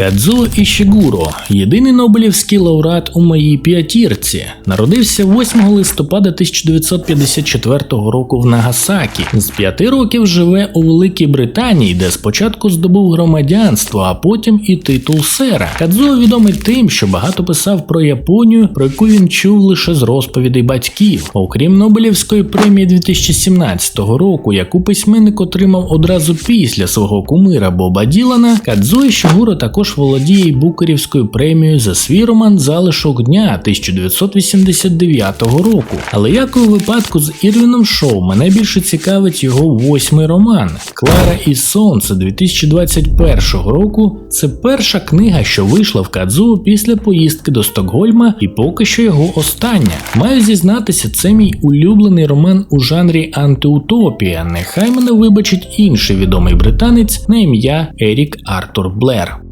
Кадзо Ішігуро – єдиний Нобелівський лауреат у моїй п'ятірці. Народився 8 листопада 1954 року в Нагасакі. З п'яти років живе у Великій Британії, де спочатку здобув громадянство, а потім і титул сера. Кадзо відомий тим, що багато писав про Японію, про яку він чув лише з розповідей батьків. Окрім Нобелівської премії 2017 року, яку письменник отримав одразу після свого кумира Боба Ділана, Кадзо Ішігуро також володіє Букерівською премією за свій роман Залишок дня 1989 року. Але як у випадку з Ірвіном Шоу, мене більше цікавить його восьмий роман Клара і Сонце 2021 року. Це перша книга, що вийшла в Кадзу після поїздки до Стокгольма, і поки що його остання. Маю зізнатися, це мій улюблений роман у жанрі антиутопія. Нехай мене вибачить інший відомий британець на ім'я Ерік Артур Блер.